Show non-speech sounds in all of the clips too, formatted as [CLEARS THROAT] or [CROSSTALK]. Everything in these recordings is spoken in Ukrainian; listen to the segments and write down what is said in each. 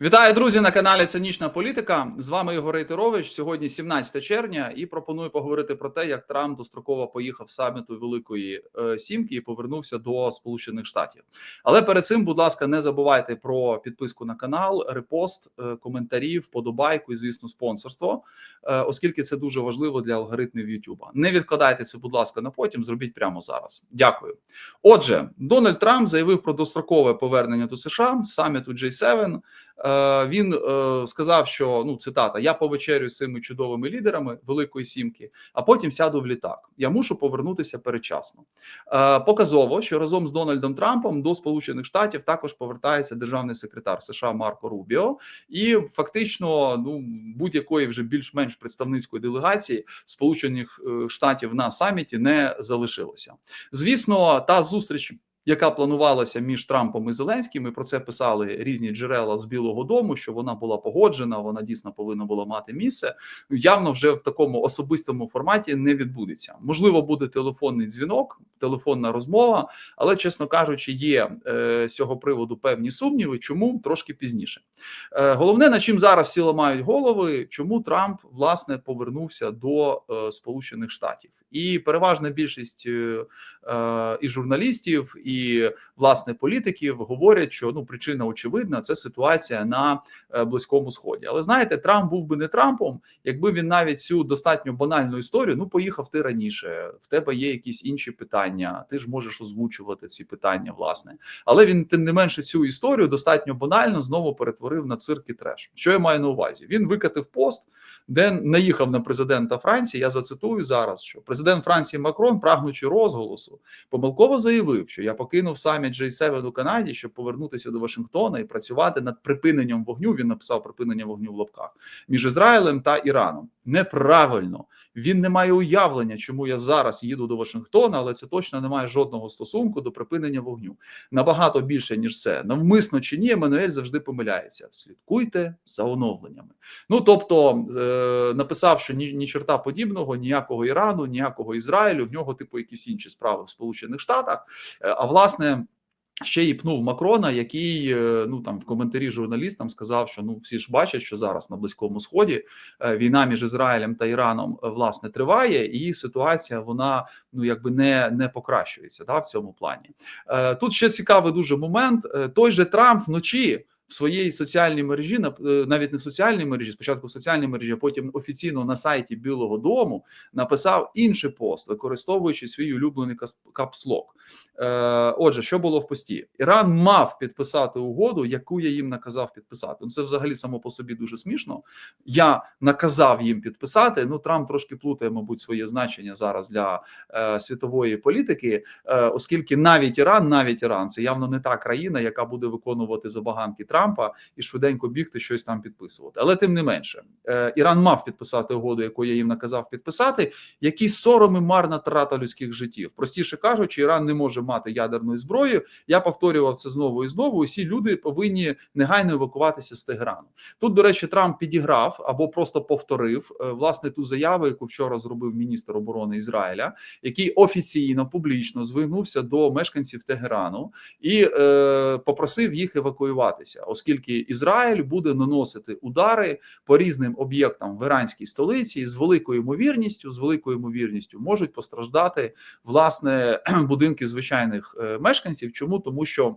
Вітаю, друзі, на каналі Цинічна Політика. З вами Ігор Рейтерович. Сьогодні 17 червня, і пропоную поговорити про те, як Трамп достроково поїхав саміту Великої е, Сімки і повернувся до Сполучених Штатів. Але перед цим, будь ласка, не забувайте про підписку на канал, репост, е, коментарі, вподобайку і, звісно, спонсорство, е, оскільки це дуже важливо для алгоритмів YouTube. Не відкладайте це, будь ласка, на потім. Зробіть прямо зараз. Дякую. Отже, Дональд Трамп заявив про дострокове повернення до США саміту J7. Е, Він е, сказав, що ну цитата: я повечерю з цими чудовими лідерами Великої Сімки, а потім сяду в літак. Я мушу повернутися передчасно. Е, Показово, що разом з Дональдом Трампом до Сполучених Штатів також повертається державний секретар США Марко Рубіо, і фактично, ну будь-якої вже більш-менш представницької делегації Сполучених Штатів на саміті не залишилося. Звісно, та зустріч яка планувалася між Трампом і Зеленським. Ми про це писали різні джерела з Білого Дому, що вона була погоджена, вона дійсно повинна була мати місце. Явно вже в такому особистому форматі не відбудеться. Можливо, буде телефонний дзвінок, телефонна розмова, але, чесно кажучи, є е, з цього приводу певні сумніви. Чому трошки пізніше? Е, головне, на чим зараз всі ламають голови, чому Трамп власне повернувся до е, Сполучених Штатів, і переважна більшість е, е, і журналістів, і власне політиків говорять, що ну причина очевидна це ситуація на е, близькому сході. Але знаєте, Трамп був би не Трампом, якби він навіть цю достатньо банальну історію ну поїхав ти раніше. В тебе є якісь інші питання. Ти ж можеш озвучувати ці питання, власне, але він тим не менше цю історію достатньо банально знову перетворив на цирк і треш. Що я маю на увазі? Він викатив пост, де наїхав на президента Франції. Я зацитую зараз, що президент Франції Макрон, прагнучи розголосу, помилково заявив, що я покинув саміт G7 у Канаді, щоб повернутися до Вашингтона і працювати над припиненням вогню. Він написав припинення вогню в лапках між Ізраїлем та Іраном. Неправильно. Він не має уявлення, чому я зараз їду до Вашингтона, але це точно не має жодного стосунку до припинення вогню. Набагато більше ніж це. Навмисно чи ні, Еммануель завжди помиляється. Слідкуйте за оновленнями. Ну тобто е, написав, що ні, ні чорта подібного, ніякого Ірану, ніякого Ізраїлю. В нього типу якісь інші справи в Сполучених Штатах. Е, а власне. Ще і пнув Макрона, який е, ну там в коментарі журналістам сказав, що ну всі ж бачать, що зараз на близькому сході е, війна між Ізраїлем та Іраном е, власне триває, і ситуація вона ну якби не не покращується да, в цьому плані. Тут ще цікавий дуже момент. Той же Трамп вночі в своїй соціальній мережі, навіть не в соціальній мережі, спочатку в соціальній мережі, а потім офіційно на сайті Білого Дому написав інший пост, використовуючи свій улюблений капслок. Отже, що було в пості? Іран мав підписати угоду, яку я їм наказав підписати. Ну, це взагалі само по собі дуже смішно. Я наказав їм підписати. Ну Трамп трошки плутає, мабуть, своє значення зараз для е, світової політики, е, оскільки навіть Іран, навіть Іран, це явно не та країна, яка буде виконувати забаганки Трампа і швиденько бігти щось там підписувати. Але тим не менше, е, Іран мав підписати угоду, яку я їм наказав підписати. Які сороми марна трата людських життів. Простіше кажучи, Іран не може мати ядерної зброї. Я повторював це знову і знову. Усі люди повинні негайно евакуватися з Тегерану. Тут, до речі, Трамп підіграв або просто повторив е, власне ту заяву, яку вчора зробив міністр оборони Ізраїля, який офіційно публічно звернувся до мешканців Тегерану і е, попросив їх евакуюватися оскільки Ізраїль буде наносити удари по різним об'єктам в іранській столиці, і з великою ймовірністю, з великою ймовірністю можуть постраждати власне [CLEARS THROAT] будинки звичайних е, мешканців. Чому тому, що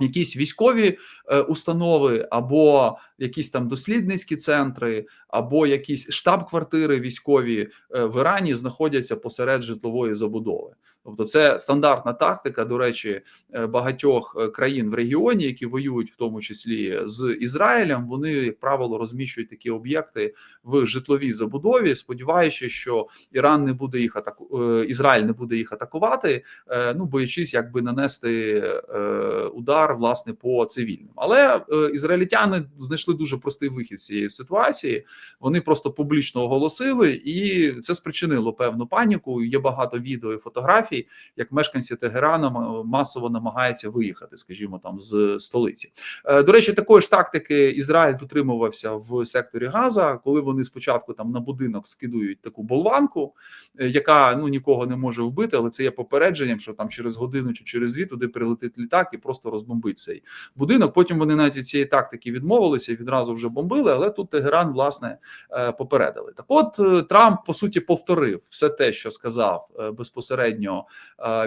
Якісь військові е, установи, або якісь там дослідницькі центри, або якісь штаб-квартири військові е, в Ірані знаходяться посеред житлової забудови. Тобто, це стандартна тактика, до речі, е, багатьох е, країн в регіоні, які воюють в тому числі з Ізраїлем. Вони, як правило, розміщують такі об'єкти в житловій забудові, сподіваючись, що Іран не буде їх атаку... Е, Ізраїль не буде їх атакувати, ну боячись, якби нанести удар власне по цивільним. Але ізраїльтяни знайшли дуже простий вихід з цієї ситуації. Вони просто публічно оголосили, і це спричинило певну паніку. Є багато відео і фотографій фотографій, як мешканці Тегерана масово намагаються виїхати, скажімо, там з столиці. Е, До речі, такої ж тактики Ізраїль дотримувався в секторі Газа, коли вони спочатку там на будинок скидують таку болванку, е, яка ну нікого не може вбити, але це є попередженням, що там через годину чи через дві туди прилетить літак і просто розбомбить цей будинок. Потім вони навіть від цієї тактики відмовилися і відразу вже бомбили. Але тут Тегеран власне е, попередили. Так, от Трамп по суті повторив все те, що сказав безпосередньо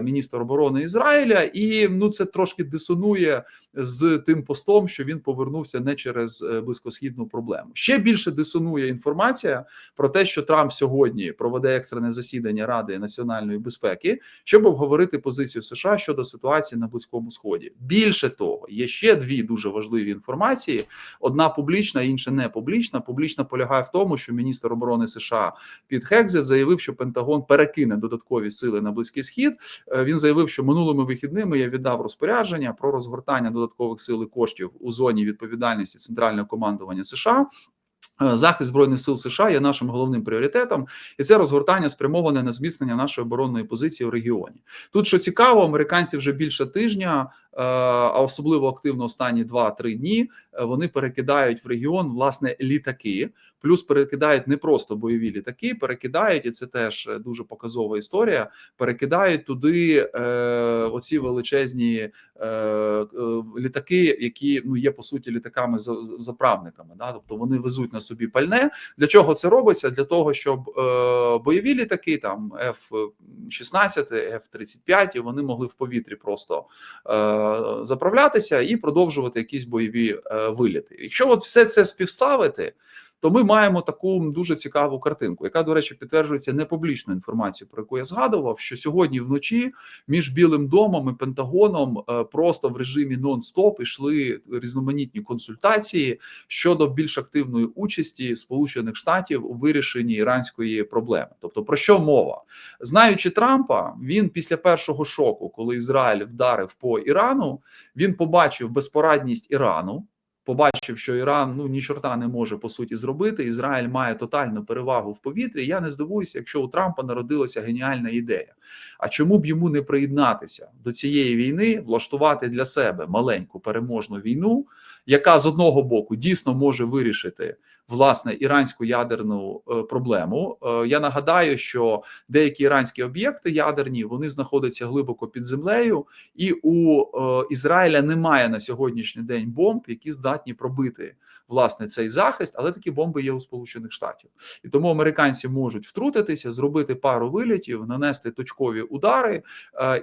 міністр оборони Ізраїля, і ну це трошки дисонує з тим постом, що він повернувся не через е, близькосхідну проблему. Ще більше дисонує інформація про те, що Трамп сьогодні проведе екстрене засідання Ради національної безпеки, щоб обговорити позицію США щодо ситуації на близькому сході. Більше того, є ще дві дуже важливі інформації: одна публічна, інша не публічна. Публічна полягає в тому, що міністр оборони США Піт Хекзет заявив, що Пентагон перекине додаткові сили на близький схід. Е, Він заявив, що минулими вихідними я віддав розпорядження про розгортання додаткових сил і коштів у зоні відповідальності центрального командування США. Е, Захист збройних сил США є нашим головним пріоритетом, і це розгортання спрямоване на зміцнення нашої оборонної позиції в регіоні. Тут що цікаво, американці вже більше тижня, е, а особливо активно останні 2-3 дні. е, Вони перекидають в регіон власне літаки, плюс перекидають не просто бойові літаки, перекидають, і це теж дуже показова історія. Перекидають туди е, оці величезні е, літаки, які ну є по суті літаками за заправниками. Да? Тобто вони везуть на собі пальне. Для чого це робиться? Для того, щоб е, бойові літаки, там F-16, F-35, вони могли в повітрі просто е, заправлятися і продовжувати якісь бойові е, виліти. Якщо от все це співставити. То ми маємо таку дуже цікаву картинку, яка, до речі, підтверджується не публічною інформацією, про яку я згадував, що сьогодні вночі між Білим домом і Пентагоном е, просто в режимі нон-стоп ішли різноманітні консультації щодо більш активної участі Сполучених Штатів у вирішенні іранської проблеми. Тобто, про що мова? Знаючи Трампа, він після першого шоку, коли Ізраїль вдарив по Ірану, він побачив безпорадність Ірану. Побачив, що Іран ну ні чорта не може по суті зробити. Ізраїль має тотальну перевагу в повітрі. Я не здивуюся, якщо у Трампа народилася геніальна ідея. А чому б йому не приєднатися до цієї війни, влаштувати для себе маленьку переможну війну, яка з одного боку дійсно може вирішити власне іранську ядерну е, проблему? Е, я нагадаю, що деякі іранські об'єкти ядерні вони знаходяться глибоко під землею, і у е, Ізраїля немає на сьогоднішній день бомб, які здатні пробити власне цей захист, але такі бомби є у Сполучених Штатів, і тому американці можуть втрутитися, зробити пару вилітів, нанести точкові удари.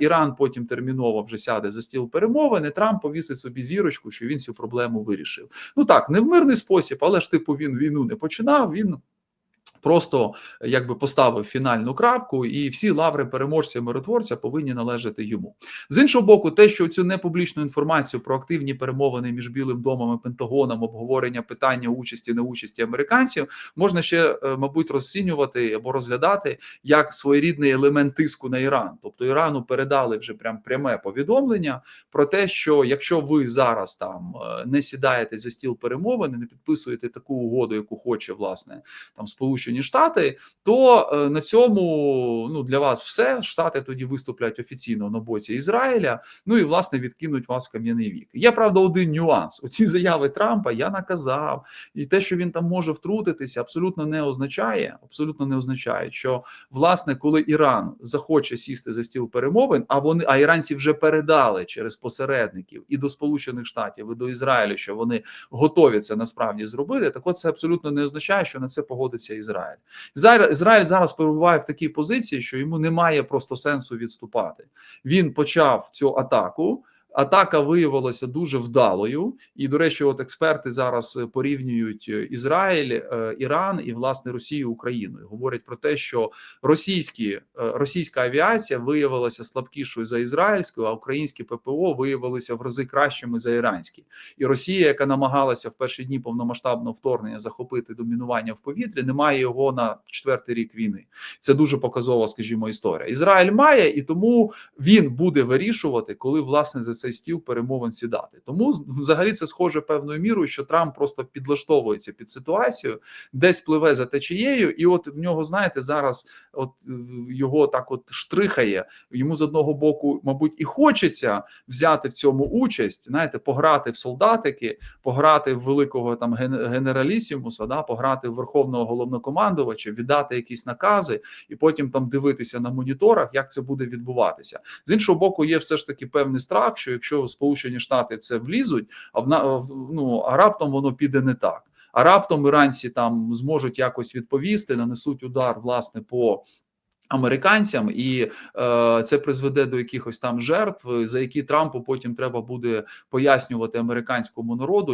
Іран потім терміново вже сяде за стіл перемовин. і Трамп повісить собі зірочку, що він цю проблему вирішив. Ну так, не в мирний спосіб, але ж типу він війну не починав. Він Просто якби поставив фінальну крапку, і всі лаври переможця миротворця повинні належати йому. З іншого боку, те, що цю непублічну інформацію про активні перемовини між Білим домом і Пентагоном, обговорення питання участі неучасті американців, можна ще, е, мабуть, розцінювати або розглядати як своєрідний елемент тиску на Іран. Тобто Ірану передали вже прям пряме повідомлення про те, що якщо ви зараз там е, не сідаєте за стіл перемовин, і не підписуєте таку угоду, яку хоче власне там Сполучені Штати, то е, на цьому ну для вас все штати тоді виступлять офіційно на боці Ізраїля. Ну і власне відкинуть вас в кам'яний вік. Є правда один нюанс. Оці заяви Трампа я наказав, і те, що він там може втрутитися, абсолютно не означає, абсолютно не означає, що власне, коли Іран захоче сісти за стіл перемовин, а вони а іранці вже передали через посередників і до Сполучених Штатів, і до Ізраїлю, що вони готові це насправді зробити. Так, от це абсолютно не означає, що на це погодиться Ізраїль. Ізраїль Ізраїль зараз перебуває в такій позиції, що йому немає просто сенсу відступати. Він почав цю атаку. Атака виявилася дуже вдалою, і до речі, от експерти зараз порівнюють Ізраїль, е, Іран і власне Росію Україну. І Говорять про те, що російські е, російська авіація виявилася слабкішою за ізраїльською, а українські ППО виявилися в рази кращими за іранські. І Росія, яка намагалася в перші дні повномасштабного вторгнення захопити домінування в повітрі, не має його на четвертий рік війни. Це дуже показова, скажімо, історія. Ізраїль має, і тому він буде вирішувати, коли власне за цей цей стіл перемовин сідати. Тому взагалі це схоже певною мірою, що Трамп просто підлаштовується під ситуацію, десь пливе за течією, і от в нього, знаєте, зараз от е, його так от штрихає. Йому з одного боку, мабуть, і хочеться взяти в цьому участь, знаєте, пограти в солдатики, пограти в великого там ген- генералісімуса, да, пограти в верховного головнокомандувача, віддати якісь накази, і потім там дивитися на моніторах, як це буде відбуватися. З іншого боку, є все ж таки певний страх, що якщо Сполучені Штати це влізуть, а в- ну а раптом воно піде не так. А раптом іранці там зможуть якось відповісти, нанесуть удар власне по. Американцям, і е, це призведе до якихось там жертв, за які Трампу потім треба буде пояснювати американському народу.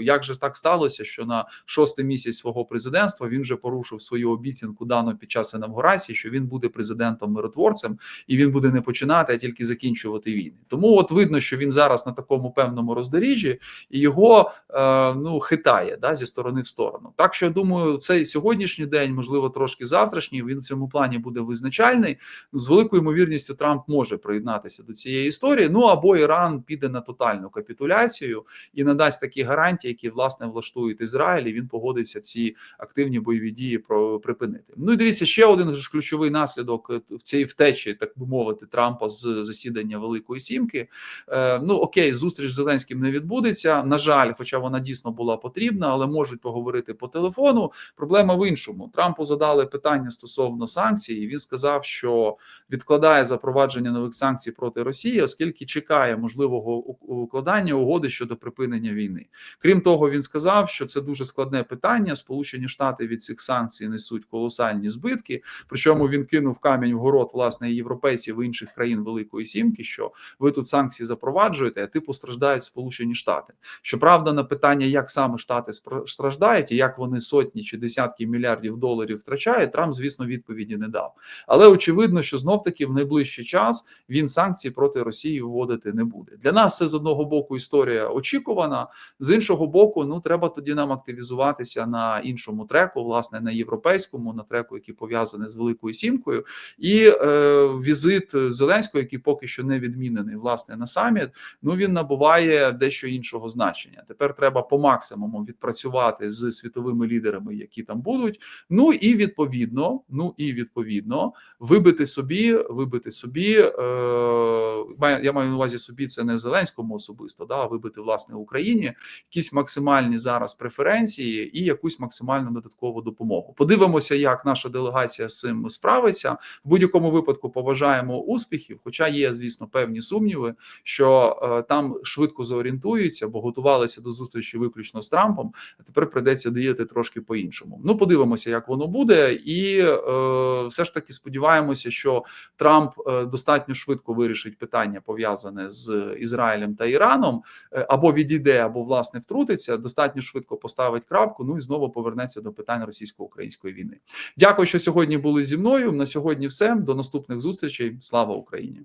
Е, як же так сталося, що на шостий місяць свого президентства він вже порушив свою обіцянку дану під час інавгурації, що він буде президентом миротворцем, і він буде не починати, а тільки закінчувати війни. Тому от видно, що він зараз на такому певному роздоріжжі, і його е, ну хитає да, зі сторони в сторону. Так що я думаю, цей сьогоднішній день, можливо, трошки завтрашній, він в цьому плані буде визначальний. З великою ймовірністю Трамп може приєднатися до цієї історії. Ну або Іран піде на тотальну капітуляцію і надасть такі гарантії, які власне влаштують Ізраїль. і Він погодиться ці активні бойові дії про припинити. Ну і дивіться, ще один ж ключовий наслідок е, в цій втечі, так би мовити, Трампа з засідання Великої Сімки. Е, ну окей, зустріч з Зеленським не відбудеться. На жаль, хоча вона дійсно була потрібна, але можуть поговорити по телефону. Проблема в іншому. Трампу задали питання стосовно санкцій, і він сказав, що відкладає запровадження нових санкцій проти Росії, оскільки чекає можливого укладання угоди щодо припинення війни. Крім того, він сказав, що це дуже складне питання. Сполучені Штати від цих санкцій несуть колосальні збитки. Причому він кинув камінь в город власне європейців інших країн Великої Сімки. Що ви тут санкції запроваджуєте, а типу страждають Сполучені Штати. Щоправда, на питання, як саме штати страждають і як вони сотні чи десятки мільярдів доларів втрачають, Трамп, звісно, відповіді не дав. Але очевидно, що знов таки в найближчий час він санкції проти Росії вводити не буде. Для нас це з одного боку історія очікувана, з іншого боку, ну треба тоді нам активізуватися на іншому треку, власне, на європейському, на треку, який пов'язаний з Великою Сімкою, і е, візит Зеленського, який поки що не відмінений, власне, на саміт. Ну він набуває дещо іншого значення. Тепер треба по максимуму відпрацювати з світовими лідерами, які там будуть. Ну і відповідно, ну і відповідно, вибити собі, вибити собі. Е, я маю на увазі собі, це не Зеленському особисто, да, а вибити власне Україні якісь максимальні зараз преференції і якусь максимальну додаткову допомогу. Подивимося, як наша делегація з цим справиться. В будь-якому випадку побажаємо успіхів, хоча є, звісно, певні сумніви, що е, там швидко зорієнтуються, бо готувалися до зустрічі виключно з Трампом. А тепер прийдеться діяти трошки по-іншому. Ну, подивимося, як воно буде, і е, все ж таки сподіваємося, що Трамп е, достатньо швидко вирішить питання пов'язане з Ізраїлем та Іраном, е, або відійде, або власне втрутиться. Достатньо швидко поставить крапку. Ну і знову повернеться до питань російсько-української війни. Дякую, що сьогодні були зі мною. На сьогодні все. До наступних зустрічей. Слава Україні!